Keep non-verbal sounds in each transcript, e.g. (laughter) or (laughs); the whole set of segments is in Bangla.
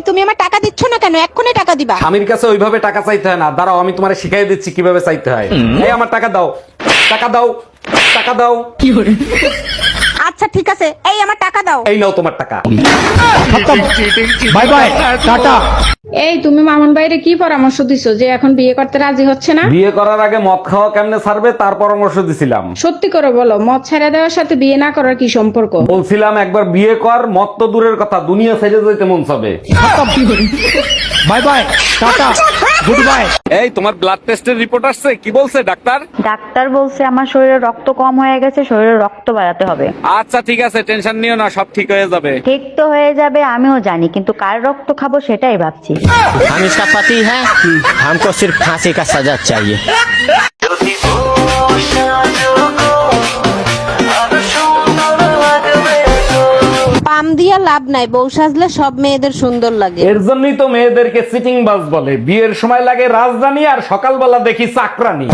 এই তুমি আমার টাকা দিচ্ছ না কেন? এক্ষুনি টাকা দিবা। স্বামীর কাছে ওইভাবে টাকা চাইতে হয় না। দাঁড়াও আমি তোমার শিখাই দিচ্ছি কীভাবে চাইতে হয়। এই আমার টাকা দাও। টাকা দাও। টাকা দাও। আচ্ছা ঠিক আছে। এই আমার টাকা দাও। এই নাও তোমার টাকা। বাই বাই টাটা। এই তুমি মামুন বাইরে কি পরামর্শ দিছো যে এখন বিয়ে করতে রাজি হচ্ছে না? বিয়ে করার আগে মদ খাওয়া কেমনে ছাড়বে তার পরামর্শ দিছিলাম। সত্যি করে বলো মদ ছেড়ে দেওয়ার সাথে বিয়ে না করার কি সম্পর্ক? বলছিলাম একবার বিয়ে কর মদ তো দূরের কথা দুনিয়া ছেড়ে যেতে মন চাবে। Bye bye tata good bye এই তোমার ব্লাড টেস্টের রিপোর্ট আসছে কি বলছে ডাক্তার ডাক্তার বলছে আমার শরীরে রক্ত কম হয়ে গেছে শরীরে রক্ত বাড়াতে হবে আচ্ছা ঠিক আছে টেনশন নিও না সব ঠিক হয়ে যাবে ঠিক তো হয়ে যাবে আমিও জানি কিন্তু কার রক্ত খাবো সেটাই ভাবছি हम इसका पति है हमको सिर्फ फांसी का सजा चाहिए পাম দিয়া লাভ নাই বউ সাজলে সব মেয়েদের সুন্দর লাগে। এর জন্যই তো মেয়েদেরকে সিটিং বাস বলে। বিয়ের সময় লাগে রাজধানী আর সকালবেলা দেখি চাকরানি।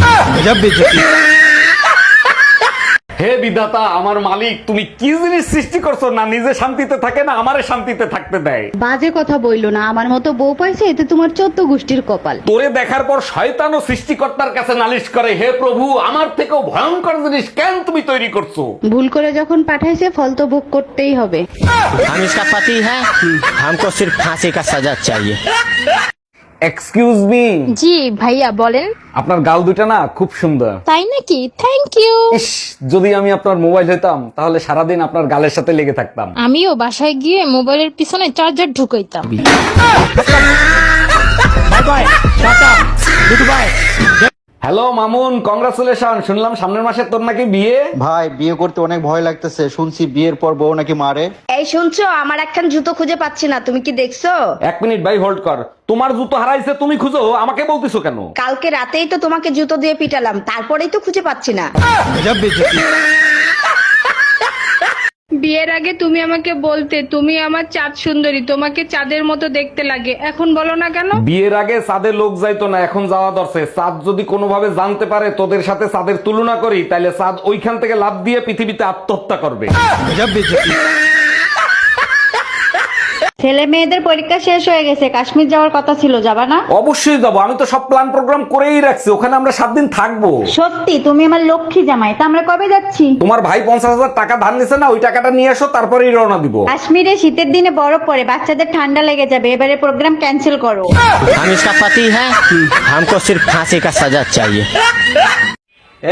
হে বিধাতা আমার মালিক তুমি কি জিনিস সৃষ্টি করছো না নিজে শান্তিতে থাকে না আমারে শান্তিতে থাকতে দেয় বাজে কথা বইলো না আমার মতো বউ পাইছে এতে তোমার চোদ্দ গোষ্ঠীর কপাল তোরে দেখার পর শয়তান ও সৃষ্টিকর্তার কাছে নালিশ করে হে প্রভু আমার থেকেও ভয়ঙ্কর জিনিস কেন তুমি তৈরি করছো ভুল করে যখন পাঠাইছে ফল তো ভোগ করতেই হবে हम इसका पति है हमको सिर्फ फांसी का सजा चाहिए এক্সকিউজ মি জি ভাইয়া বলেন। আপনার গাল দুটা না খুব সুন্দর। তাই নাকি? থ্যাংক ইউ ইস যদি আমি আপনার মোবাইল হইতাম তাহলে সারাদিন আপনার গালের সাথে লেগে থাকতাম। আমিও বাসায় গিয়ে মোবাইলের পিছনে চার্জার ঢুকাইতাম। Bye bye tata good bye hello Mamun congratulation শুনলাম সামনের মাসে তোর নাকি বিয়ে। ভাই বিয়ে করতে অনেক ভয় লাগতেছে। শুনছি বিয়ের পর বউ নাকি মারে। এই শুনছো আমার একখান জুতো খুঁজে পাচ্ছি না তুমি কি দেখছ? এক মিনিট ভাই হোল্ড কর। তোমার জুতো হারাইছে তুমি খুঁজো আমাকে বলতেছো কেন? কালকে রাতেই তো তোমাকে জুতো দিয়ে পিটালাম তারপরেই তো খুঁজে পাচ্ছি না। বিয়ের আগে তুমি আমাকে বলতে তুমি আমার চাঁদ সুন্দরী তোমাকে চাঁদের মতো দেখতে লাগে। এখন বলো না কেন? বিয়ের আগে চাঁদে লোক যাইতো না এখন যাওয়া দরছে চাঁদ যদি কোনোভাবে জানতে পারে তোদের সাথে চাঁদের তুলনা করি তাহলে চাঁদ ওইখান থেকে লাভ দিয়ে পৃথিবীতে আত্মহত্যা করবে। ছেলে মেয়েদের পরীক্ষা শেষ হয়ে গেছে কাশ্মীর যাওয়ার কথা ছিল যাবা না অবশ্যই যাবো আমি তো সব প্ল্যান প্রোগ্রাম করেই রাখছি ওখানে আমরা সাত দিন থাকবো সত্যি তুমি আমার লক্ষ্মী জামাই তা আমরা কবে যাচ্ছি তোমার ভাই পঞ্চাশ হাজার টাকা ধার নিছে না ওই টাকাটা নিয়ে আসো তারপরেই রওনা দিব কাশ্মীরে শীতের দিনে বরফ পড়ে বাচ্চাদের ঠান্ডা লেগে যাবে এবারে প্রোগ্রাম ক্যান্সেল করো हम इसका पति है हमको सिर्फ फांसी का सजा चाहिए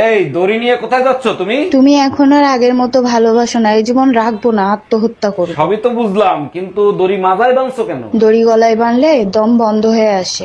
এই দড়ি নিয়ে কোথায় যাচ্ছ তুমি? তুমি এখন আর আগের মতো ভালোবাসো না এই জীবন রাখব না আত্মহত্যা করো সবই তো বুঝলাম কিন্তু দড়ি মাথায় বাঁধছো কেন? দড়ি গলায় বাঁধলে দম বন্ধ হয়ে আসে।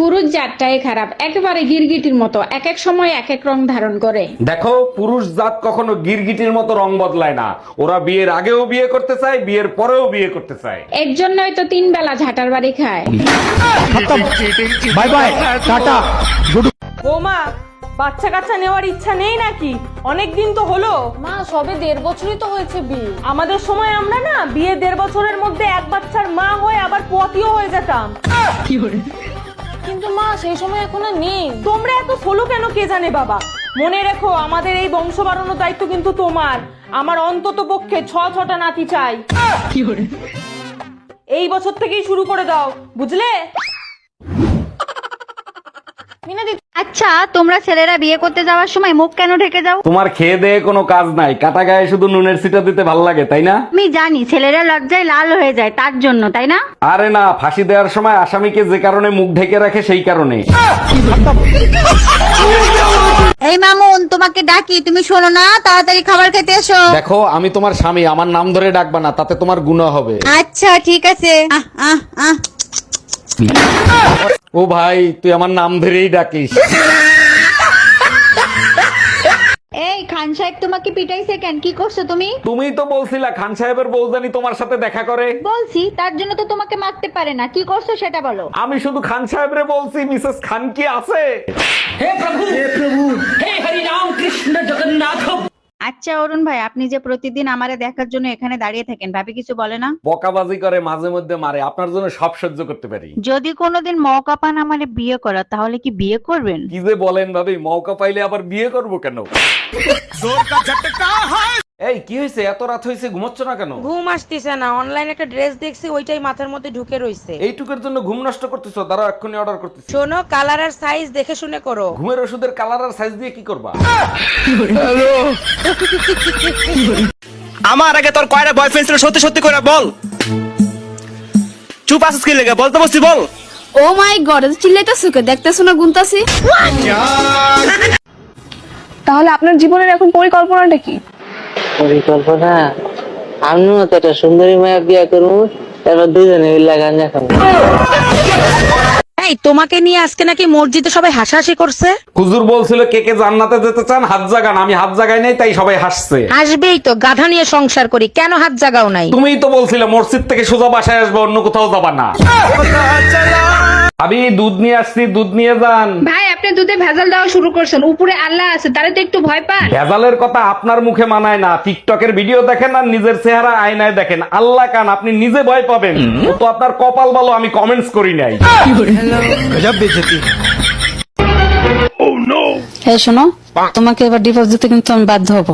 পুরুষ জাতটাই খারাপ। একেবারে গিরগিটির মতো এক এক সময় এক এক রং ধারণ করে। দেখো পুরুষ জাত কখনো গিরগিটির মতো রং বদলায় না। ওরা বিয়ের আগেও বিয়ে করতে চায় বিয়ের পরেও বিয়ে করতে চায়। এর জন্যই তো তিন বেলা ঝাটার বাড়ি খায়। By bye tata. গুড বৌমা বাচ্চা কাচ্চা নেওয়ার ইচ্ছা নেই নাকি? অনেক দিন তো হলো। মা সবে দেড় বছরই তো হয়েছে বিয়ে। আমাদের সময় আমরা না বিয়ে দেড় বছরের মধ্যে এক বাচ্চার মা হয়ে আবার পতিও হয়ে যেতাম। কিন্তু মা সেই সময় এখন আর নেই। তোমরা এত ফলো কেন কে জানে বাবা? মনে রেখো আমাদের এই বংশ বাড়ানোর দায়িত্ব কিন্তু তোমার। আমার অন্তত পক্ষে ছ ছটা নাতি চাই। এই বছর থেকেই শুরু করে দাও বুঝলে? আচ্ছা তোমরা ছেলেরা বিয়ে করতে যাওয়ার সময় মুখ কেন ঢেকে যাও? তোমার খেয়ে দেয়ে কোনো কাজ নাই। কাটা গায়ে শুধু নুনের সিটা দিতে ভালো লাগে তাই না? আমি জানি ছেলেরা লজ্জায় লাল হয়ে যায় তার জন্য তাই না? আরে না ফাঁসি দেওয়ার সময় আসামিকে যে কারণে মুখ ঢেকে রাখে সেই কারণে। এই মামুন তোমাকে ডাকি তুমি শোনো না তাড়াতাড়ি খাবার খেতে এসো। দেখো আমি তোমার স্বামী আমার নাম ধরে ডাকবা না তাতে তোমার গুণ হবে। আচ্ছা ঠিক আছে। আহ আহ আহ। ও ভাই তুই আমার নাম ধরেই ডাকিস। এই খান সাহেব তোমাকে পিটাইছে কেন? কি করছ তুমি? তুমি তো বলছিলা খান সাহেবের বৌজানি তোমার সাথে দেখা করে। বলছি তার জন্য তো তোমাকে মারতে পারে না। কি করছ সেটা বলো। আমি শুধু খান সাহেবরে বলছি মিসেস খান কি আছে? আচ্ছা অরুণ ভাই আপনি যে প্রতিদিন আমারে দেখার জন্য এখানে দাঁড়িয়ে থাকেন ভাবি কিছু বলে না? বকাবাজি করে মাঝে মধ্যে মারে আপনার জন্য সব সহ্য করতে পারি। যদি কোনোদিন মৌকা পান আমারে বিয়ে করা তাহলে কি বিয়ে করবেন? কি যে বলেন ভাবি মৌকা পাইলে আবার বিয়ে করব কেন? (laughs) এই কি হয়েছে এত রাত হয়েছে ঘুমাচ্ছ না কেন? ঘুম আসতেছে না। অনলাইনে একটা ড্রেস দেখছি ওইটাই মাথার মধ্যে ঢুকে রইছে। এইটুকুর জন্য ঘুম নষ্ট করতেছো? দাঁড়াও এক্ষুনি অর্ডার করতেছি। শোনো কালার আর সাইজ দেখে শুনে করো। ঘুমের ওষুধের কালার আর সাইজ দিয়ে কি করবা? আমার আগে তোর কয়টা বয়ফ্রেন্ড ছিল সত্যি সত্যি করে বল। চুপ আসিস কি লেগে? বলতে বসছি বল। ও মাই গড চিল্লাইতেছো কে দেখতেছো না গুনতাছি? তাহলে আপনার জীবনের এখন পরিকল্পনাটা কি? পরিকল্পনা। আমিও তো একটা সুন্দরী মায়া বিয়ে করব তারপর দুজনে মিলে গাঞ্জা খাব। এই তোমাকে নিয়ে আজকে নাকি মসজিদে সবাই হাসাহাসি করছে? হুজুর বলছিল কে কে জান্নাতে যেতে চান হাত জাগান। আমি হাত জাগাই নাই তাই সবাই হাসছে। আসবেই তো গাধা নিয়ে সংসার করি কেন হাত জাগাও নাই? তুমিই তো বলছিলে মসজিদ থেকে সোজা বাসায় আসবে অন্য কোথাও যাবা না। আমি দুধ নিয়ে আসছি দুধ নিয়ে যান। ভাই আপনি দুধে ভেজাল দেওয়া শুরু করছেন। উপরে আল্লাহ আছে তারে তো একটু ভয় পান। ভেজালের কথা আপনার মুখে মানায় না। টিকটক এর ভিডিও দেখেন আর নিজের চেহারা আয়নায় দেখেন। আল্লাহ কান আপনি নিজে ভয় পাবেন। তো আপনার কপাল ভালো আমি কমেন্টস করি নাই। হে শোনো তোমাকে এবার ডিভোর্স দিতে কিন্তু আমি বাধ্য হব।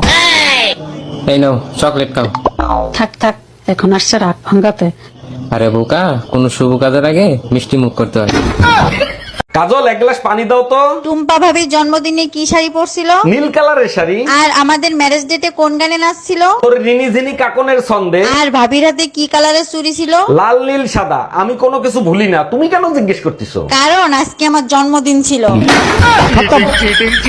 এই নাও চকলেট খাও। থাক থাক এখন আসছে রাত ভাঙ্গাতে। আরে বোকা কোন শুভ কাজের আগে মিষ্টি মুখ করতে হয়। কাজল এক গ্লাস পানি দাও তো। টুম্পা ভাবির জন্মদিনে কি শাড়ি পরছিল? নীল কালারের শাড়ি। আর আমাদের ম্যারেজ ডেতে কোন গানে নাচছিল? তোর রিনি জিনি কাকনের ছন্দে। আর ভাবির হাতে কি কালারের চুড়ি ছিল? লাল নীল সাদা। আমি কোনো কিছু ভুলি না। তুমি কেন জিজ্ঞেস করতেছো? কারণ আজকে আমার জন্মদিন ছিল।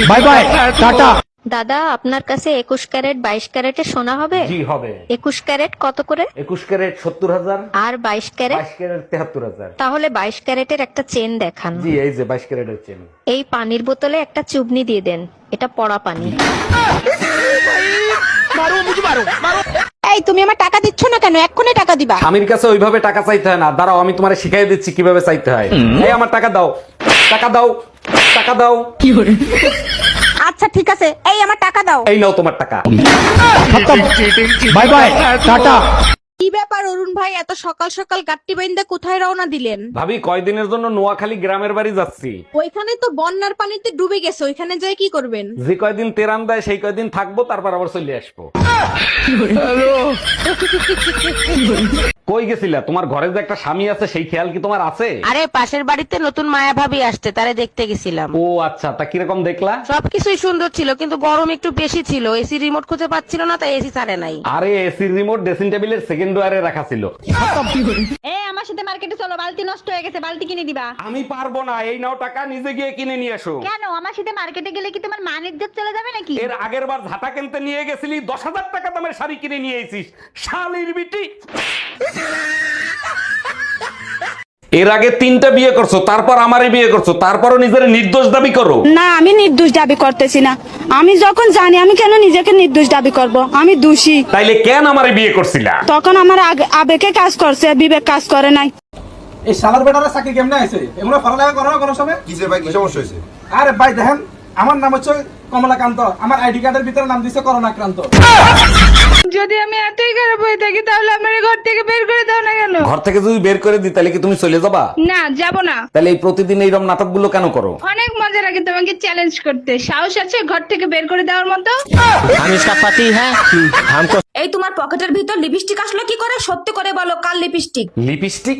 বাই বাই টাটা দাদা আপনার কাছে একুশ ক্যারেট বাইশ ক্যারেটে সোনা হবে? জি হবে। একুশ ক্যারেট কত করে? একুশ ক্যারেট সত্তর হাজার। আর বাইশ ক্যারেট? বাইশ ক্যারেট তেহাত্তর হাজার। তাহলে বাইশ ক্যারেটের একটা চেন দেখান। জি এই যে বাইশ ক্যারেটের চেন। এই পানির বোতলে একটা চুবনি দিয়ে দেন। এটা পড়া পানি। এই তুমি আমার টাকা দিচ্ছ না কেন? এক্ষুনি টাকা দিবা। স্বামীর কাছে ওইভাবে টাকা চাইতে হয় না। দাঁড়াও আমি তোমার শিখাই দিচ্ছি কীভাবে চাইতে হয়। এই আমার টাকা দাও। টাকা দাও। টাকা দাও। কি করে আচ্ছা ঠিক আছে। এই আমার টাকা দাও। এই নাও তোমার টাকা। বাই বাই টাটা। কি ব্যাপার অরুণ ভাই এত সকাল সকাল গাট্টি বাইন্দা কোথায় রওনা দিলেন? ভাবি কয়দিনের জন্য নোয়াখালী গ্রামের বাড়ি যাচ্ছি। ওইখানে তো বন্যার পানিতে ডুবে গেছে ওইখানে যাই কি করবেন? যে কয়দিন তেরান দেয় সেই কয়দিন থাকব তারপর আবার চলে আসব। (laughs) কই গেছিলা? তোমার ঘরে যে একটা স্বামী আছে সেই খেয়াল কি তোমার আছে? আরে পাশের বাড়িতে নতুন মায়া ভাবি আসতে তারে দেখতে গেছিলাম। ও আচ্ছা তা কীরকম দেখলা? সবকিছুই সুন্দর ছিল কিন্তু গরম একটু বেশি ছিল। এসি রিমোট খুঁজে পাচ্ছিল না তাই এসি ছাড়ে নাই। আরে এসির রিমোট ড্রেসিং টেবিলের সেকেন্ড ওয়ারে রাখা ছিল। এ আমার সাথে মার্কেটে চলো বালতি নষ্ট হয়ে গেছে বালতি কিনে দিবা। আমি পারব না এই নাও টাকা নিজে গিয়ে কিনে নিয়ে এসো। কেন? আমার সাথে মার্কেটে গেলে কি তোমার মান ইজ্জত চলে যাবে নাকি? এর আগের বার ঝাঁটা কিনতে নিয়ে গেছিলি দশ হাজার টাকা দামের শাড়ি কিনে নিয়ে এসিস। শালির বিটি। এর আগে তিনটা বিয়ে করছ তারপর আমারই বিয়ে করছ তারপরও নিজের নির্দোষ দাবি করো? না আমি নির্দোষ দাবি করতেছি না। আমি যখন জানি আমি কেন নিজেকে নির্দোষ দাবি করব? আমি দোষী। তাইলে কেন আমারে বিয়ে করছিলা? তখন আমার আগে- আবেগে কাজ করছে বিবেক কাজ করে নাই। এই শালার বেটারা চাকরি কেমনে আছে এগুলো পড়ালেখা করো না কোনো সময়? কি যে ভাই কি সমস্যা হয়েছে আরে ভাই দেখেন আমার নাম হচ্ছে কমলাকান্ত। আমার আইডি কার্ডের ভিতরে নাম দিছে করোনাক্রান্ত। (laughs) যদি আমি এতই খারাপ হয়ে থাকি তাহলে আমার ঘর থেকে বের করে দাও না কেন? ঘর থেকে তুমি বের করে দি তাহলে কি তুমি চলে যাবা? না যাব না। তাহলে এই প্রতিদিন এইরকম নাটকগুলো কেন করো? অনেক মজা লাগে তোমাকে চ্যালেঞ্জ করতে। সাহস আছে ঘর থেকে বের করে দেওয়ার মতো? আমি ইসকা পাতি হ্যাঁ? এই তোমার পকেটের ভিতর লিপস্টিক আসলো কি করে? সত্যি করে বলো কাল লিপস্টিক লিপস্টিক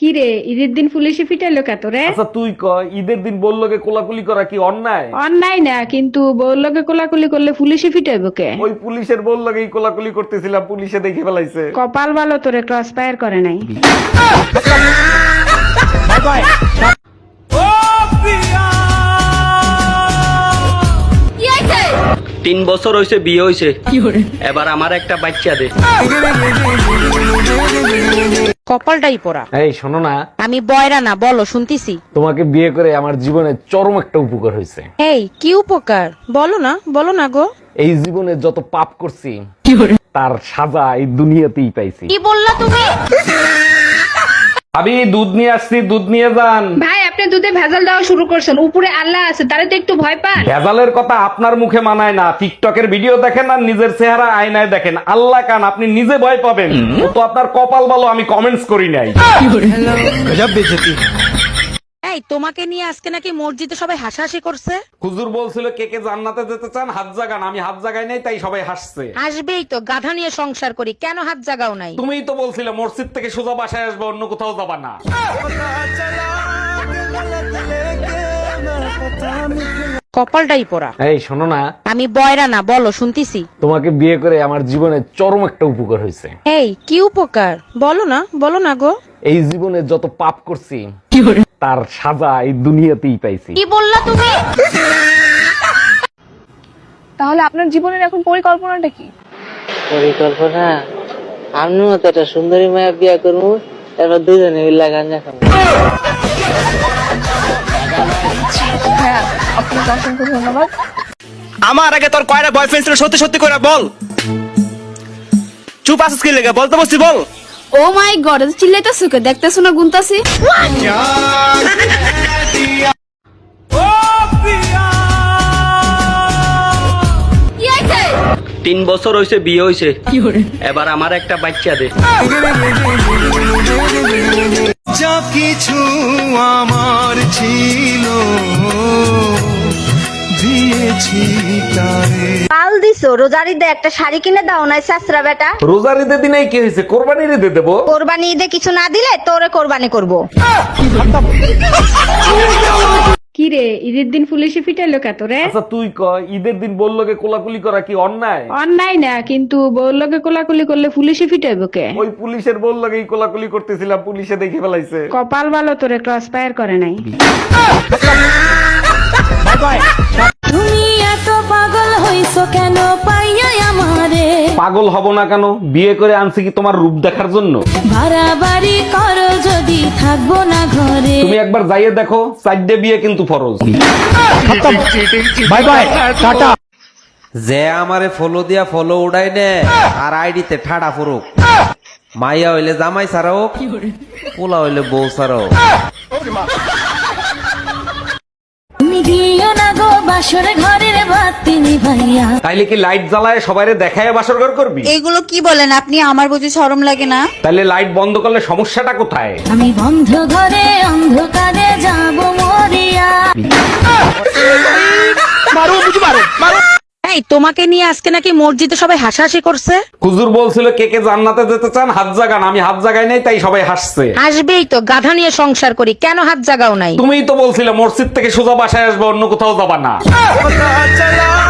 কি রে ঈদের দিন পুলিশে ফিটাইলো কত রে আচ্ছা তুই ক ঈদের দিন বলল কে কোলাকুলি করা কি অন্যায়? অন্যায় না কিন্তু বউলোকে কোলাকুলি করলে পুলিশে ফিটাইবো কে? ওই পুলিশের বলল এই কোলাকুলি করতেছিলাম পুলিশে দেখে ফেলাইছে। কপাল ভালো তোরে ক্রস ফায়ার করে নাই। তিন বছর হয়েছে বিয়ে হয়েছে এবার আমার একটা বাচ্চা দে। কপালটাই পড়া। এই শোনো না। আমি বয়রা না বলো শুনতিছি? তোমাকে বিয়ে করে আমার জীবনে চরম একটা উপকার হয়েছে। এই কি উপকার? বলো না বলো না গো। এই জীবনে যত পাপ করছি তার সাজা এই দুনিয়াতেই পাইছি। কি বললা তুমি? আমি দুধ নিয়ে আসছি দুধ নিয়ে যান। ভাই আপনি দুধে ভেজাল দেওয়া শুরু করছেন উপরে আল্লাহ আছে তারে তো একটু ভয় পান। ভেজালের কথা আপনার মুখে মানায় না টিকটকের ভিডিও দেখেন আর নিজের চেহারা আয়নায় দেখেন। আল্লাহ কান আপনি নিজে ভয় পাবেন। তো আপনার কপাল ভালো আমি কমেন্টস করি নাই। তোমাকে নিয়ে আজকে নাকি মসজিদে সবাই হাসাহাসি করছে? হুজুর বলছিল কে কে জান্নাতে যেতে চান হাত জাগান। আমি হাত জাগাই নাই তাই সবাই হাসছে। আসবেই তো গাধা নিয়ে সংসার করি কেন হাত জাগাও নাই? তুমিই তো বলছিলে মসজিদ থেকে সোজা বাসায় আসবে অন্য কোথাও যাবা না। কপালটাই পড়া। এই শোনো না। আমি বয়রা না বলো শুনতিছি। তোমাকে বিয়ে করে আমার জীবনে চরম একটা উপকার হয়েছে। এই কি উপকার? বলো না বলো না গো। এই জীবনে যত পাপ করছি তার সাজা এই দুনিয়াতেই পাইছি। কি বললা তুমি? তাহলে আপনার জীবনের এখন পরিকল্পনাটা কি? পরিকল্পনা? আমিও তো একটা সুন্দরী মায়া বিয়ে করব এবার দুজনে মিল্লা গাঞ্জা খাব। আপনাকে অসংখ্য ধন্যবাদ আমার আগে তোর কয়টা বয়ফ্রেন্ড ছিল সত্যি সত্যি করে বল। চুপ আসিস কি লেগে? বলতে বসছি বল। ও মাই গড চিল্লাইতে সুকে দেখতেছো না গুনতাছি? তিন বছর হয়েছে বিয়ে হয়েছে? এবার আমার একটা বাচ্চা দে। যা কিছু আমার ছিল দিয়েছি তারে। পাল দিছো রোজারিদে একটা শাড়ি কিনে দাও না সাসরা বেটা। রোজার ঈদের দিনে কি হয়েছে? কোরবানির ঈদে দেবো? কোরবানি ঈদে কিছু না দিলে তোরে কোরবানি করব। কি রে ঈদের দিন পুলিশে ফিটাইলো কত রে আচ্ছা তুই ক ঈদের দিন বললোকে কোলাকুলি করা কি অন্যায় অন্যায় না কিন্তু বললোকে কোলাকুলি করলে পুলিশে ফিটাইবো কে ওই পুলিশের বলল এই কোলাকুলি করতেছিলাম পুলিশে দেখে ফেলাইছে কপাল ভালো তোরে ক্রস ফায়ার করে নাই তুমি এত পাগল হইছো কেন? পাইয়া আমারে। পাগল হব না কেন? বিয়ে করে আনছি কি তোমার রূপ দেখার জন্য? বাড়াবাড়ি করো যদি থাকব না ঘরে। তুমি একবার যাইয়ে দেখো চারটে বিয়ে কিন্তু ফরজ। বাই বাই টাটা। যে আমারে ফলো দিয়া ফলো উড়াই নে আর আইডিতে ঠাডা ফুরুক মাইয়া হইলে জামাই সারাও পোলা হইলে বউ সারাও তুমি দিও না বাসর ঘরের বাতি নিভাইয়া। তাইলে কি লাইট জ্বালায় সবাইরে দেখায় বাসর ঘর করবি? এগুলো কি বলেন? আপনি আমার বুঝি শরম লাগে না? তাইলে লাইট বন্ধ করলে সমস্যাটা কোথায়? আমি বন্ধ ঘরে অন্ধকারে যাব মরিয়া। এই তোমাকে নিয়ে আজকে নাকি মসজিদে সবাই হাসাহাসি করছে? হুজুর বলছিল কে কে জান্নাতে যেতে চান হাত জাগান। আমি হাত জাগাই নাই তাই সবাই হাসছে। আসবেই তো গাধা নিয়ে সংসার করি কেন হাত জাগাও নাই? তুমিই তো বলছিলে মসজিদ থেকে সোজা বাসায় আসবে অন্য কোথাও যাবা না। (laughs)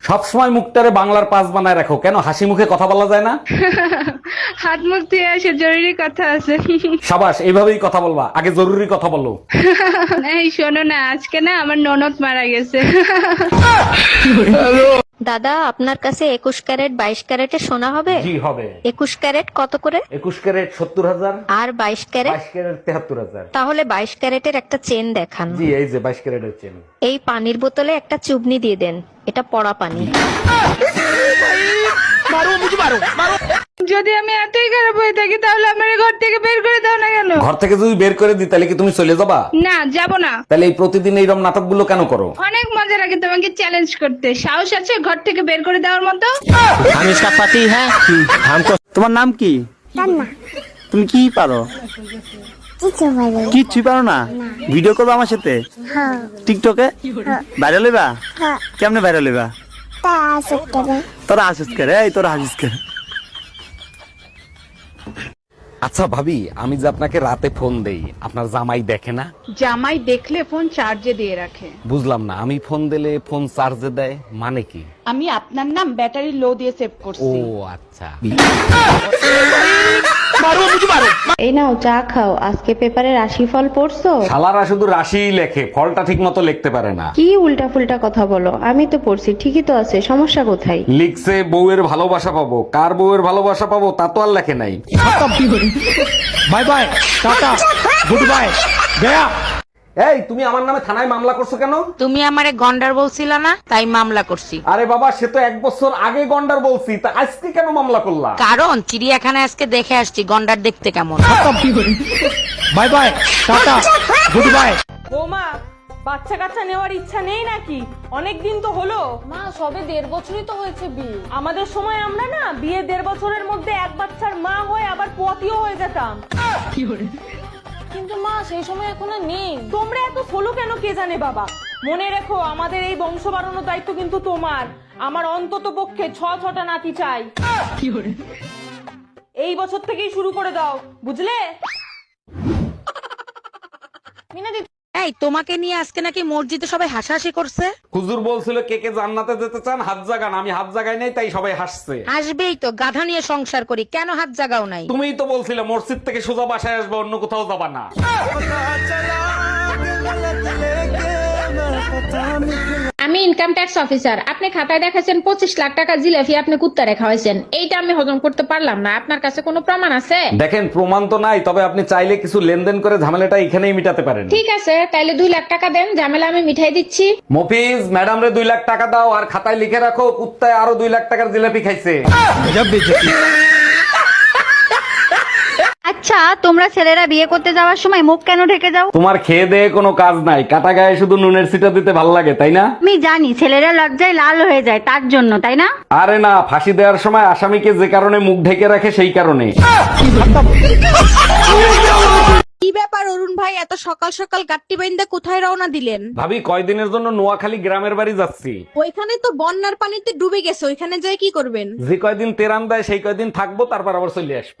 সবসময় মুখটারে বাংলার পাস বানায় রাখো। কেন? হাসি মুখে কথা বলা যায় না? (laughs) হাত মুখ দিয়ে আসে জরুরি কথা আছে। (laughs) সাবাস এইভাবেই কথা বলবা। আগে জরুরি কথা বলো। (laughs) এই শোনো না আজকে না আমার ননদ মারা গেছে। দাদা আপনার কাছে একুশ ক্যারেট বাইশ ক্যারেটে সোনা হবে? জি হবে। একুশ ক্যারেট কত করে? একুশ ক্যারেট সত্তর হাজার। আর বাইশ ক্যারেট? বাইশ ক্যারেট তেহাত্তর হাজার। তাহলে বাইশ ক্যারেটের একটা চেন দেখান। জি এই যে বাইশ ক্যারেটের চেন। এই পানির বোতলে একটা চুবনি দিয়ে দেন। এটা পড়া পানি। মারো মুজি মারো মারো যদি আমি এতই খারাপ হয়ে থাকি তাহলে আমার ঘর থেকে বের করে দাও না কেন? ঘর থেকে যদি বের করে দিই তাহলে কি তুমি চলে যাবা? না যাব না। তাহলে এই প্রতিদিন এইরকম নাটকগুলো কেন করো? অনেক মজার লাগে তোমাকে চ্যালেঞ্জ করতে। সাহস আছে ঘর থেকে বের করে দেওয়ার মতো? আমি ইসকা পাতি হ্যাঁ হামকো তোমার নাম কি? তান্না তুমি কি পারো? কিছু পারো না? ভিডিও করবে আমার সাথে? হ্যাঁ। টিকটকে ভাইরাল হ্যাঁ। হইবা? হ্যাঁ। কেমনে ভাইরাল হইবা? তোরা হাসিস করে এই তোরা হাসিস করে আচ্ছা ভাবি আমি যে আপনাকে রাতে ফোন দেই আপনার জামাই দেখে না? জামাই দেখলে ফোন চার্জে দিয়ে রাখে। বুঝলাম না আমি ফোন দিলে ফোন চার্জে দেয় মানে কি? আমি আপনার নাম ব্যাটারি লো দিয়ে সেভ করছি। ও আচ্ছা। এই নাও চা খাও। আজকে পেপারে রাশিফল পড়ছো? শালারা শুধু রাশিই লেখে ফলটা ঠিক মতো লিখতে পারে না। কি উল্টা ফুলটা কথা বলো? আমি তো পড়ছি ঠিকই তো আছে সমস্যা কোথায়? লিখছে বউয়ের ভালোবাসা পাবো। কার বউয়ের ভালোবাসা পাবো তা তো আর লেখে নাই। Bye bye tata good bye গয়া এই তুমি আমার নামে থানায় মামলা করছ কেন? তুমি আমারে গন্ডার বলছিল না তাই মামলা করছি। আরে বাবা সে তো এক বছর আগে গন্ডার বলছি তা আজকে কেন মামলা করলা? কারণ চিড়িয়াখানায় আজকে দেখে আসছি গন্ডার দেখতে কেমন। Bye bye tata good bye বাচ্চা কাচ্চা নেওয়ার ইচ্ছা নেই নাকি? অনেক দিন তো হলো। মা সবে দেড় বছরই তো হয়েছে বিয়ে। আমাদের সময় আমরা না বিয়ে দেড় বছরের মধ্যে এক বাচ্চার মা হয়ে আবার পতিও হয়ে যেতাম। কিন্তু মা সেই সময় এখন আর নেই। তোমরা এত হলো কেন কে জানে বাবা? মনে রেখো আমাদের এই বংশ বাড়ানোর দায়িত্ব কিন্তু তোমার। আমার অন্তত পক্ষে ছ ছটা নাতি চাই। এই বছর থেকেই শুরু করে দাও বুঝলে? মিনাদি এই তোমাকে নিয়ে আজকে নাকি মসজিদে সবাই হাসাহাসি করছে? হুজুর বলছিল কে কে জান্নাতে যেতে চান হাত জাগান। আমি হাত জাগাই নাই তাই সবাই হাসছে। আসবেই তো গাধা নিয়ে সংসার করি কেন হাত জাগাও নাই? তুমিই তো বলছিলে মসজিদ থেকে সোজা বাসায় আসবে অন্য কোথাও যাবা না। আমি ইনকাম ট্যাক্স অফিসার আপনি খাতায় দেখাচ্ছেন পঁচিশ লাখ টাকা জিলাফি আপনি কুত্তা রেখা হয়েছেন এইটা আমি হজম করতে পারলাম না। আপনার কাছে কোনো প্রমাণ আছে? দেখেন প্রমাণ তো নাই তবে আপনি চাইলে কিছু লেনদেন করে ঝামেলাটা এখানেই মিটাতে পারেন। ঠিক আছে তাইলে দুই লাখ টাকা দেন ঝামেলা আমি মিঠাই দিচ্ছি। মফিজ ম্যাডাম রে দুই লাখ টাকা দাও আর খাতায় লিখে রাখো কুত্তায় আরও দুই লাখ টাকার জিলাপি খাইছে। আচ্ছা তোমরা ছেলেরা বিয়ে করতে যাওয়ার সময় মুখ কেন ঢেকে যাও? তোমার খেয়ে দেয়ে কোনো কাজ নাই। কাটা গায়ে শুধু নুনের সিটা দিতে ভালো লাগে তাই না? আমি জানি ছেলেরা লজ্জায় লাল হয়ে যায় তার জন্য তাই না? আরে না ফাঁসি দেওয়ার সময় আসামিকে যে কারণে মুখ ঢেকে রাখে সেই কারণে। কি ব্যাপার অরুণ ভাই এত সকাল সকাল গাট্টি বাইন্দা কোথায় রওনা দিলেন? ভাবি কয়দিনের জন্য নোয়াখালী গ্রামের বাড়ি যাচ্ছি। ওইখানে তো বন্যার পানিতে ডুবে গেছে ওইখানে যাই কি করবেন? যে কয়দিন তেরান দেয় সেই কয়দিন থাকব তারপর আবার চলে আসব।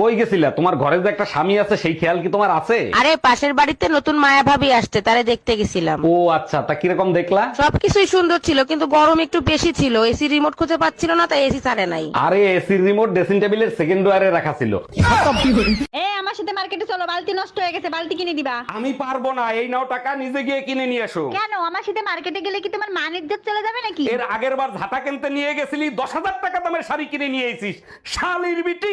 কই গেছিলা? তোমার ঘরে যে একটা স্বামী আছে সেই খেয়াল কি তোমার আছে? আরে পাশের বাড়িতে নতুন মায়া ভাবি আসছে তারে দেখতে গেছিলাম। ও আচ্ছা তা কীরকম দেখলা? সবকিছুই সুন্দর ছিল কিন্তু গরম একটু বেশি ছিল। এসি রিমোট খুঁজে পাচ্ছিল না তাই এসি ছাড়ে নাই। আরে এসির রিমোট ড্রেসিং টেবিলের সেকেন্ড ওয়ারে রাখা ছিল। এ আমার সাথে মার্কেটে চলো বালতি নষ্ট হয়ে গেছে বালতি কিনে দিবা। আমি পারব না এই নাও টাকা নিজে গিয়ে কিনে নিয়ে এসো কেন? আমার সাথে মার্কেটে গেলে কি তোমার মান ইজ্জত চলে যাবে নাকি? এর আগের বার ঝাঁটা কিনতে নিয়ে গেছিলি দশ হাজার টাকা দামের শাড়ি কিনে নিয়ে এসিস শালির বিটি।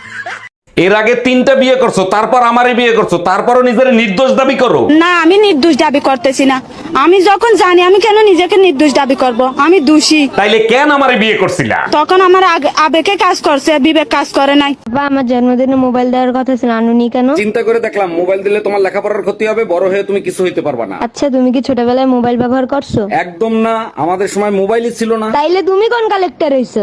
এর আগে তিনটা বিয়ে করছ তারপর আমারই বিয়ে করছ তারপরও নিজের নির্দোষ দাবি করো? না আমি নির্দোষ দাবি করতেছি না। আমি যখন জানি আমি কেন নিজেকে নির্দোষ দাবি করব? আমি দোষী। তাইলে কেন আমারে বিয়ে করছিলা? তখন আমার আগে- আবেগে কাজ করছে বিবেক কাজ করে নাই। বাবা আমার জন্মদিনে মোবাইল দেওয়ার কথা ছিল আনুনি কেন? চিন্তা করে দেখলাম মোবাইল দিলে তোমার লেখাপড়ার ক্ষতি হবে বড় হয়ে তুমি কিছু হইতে পারবা না। আচ্ছা তুমি কি ছোটবেলায় মোবাইল ব্যবহার করছ? একদম না আমাদের সময় মোবাইলই ছিল না। তাইলে তুমি কোন কালেক্টর হইছো?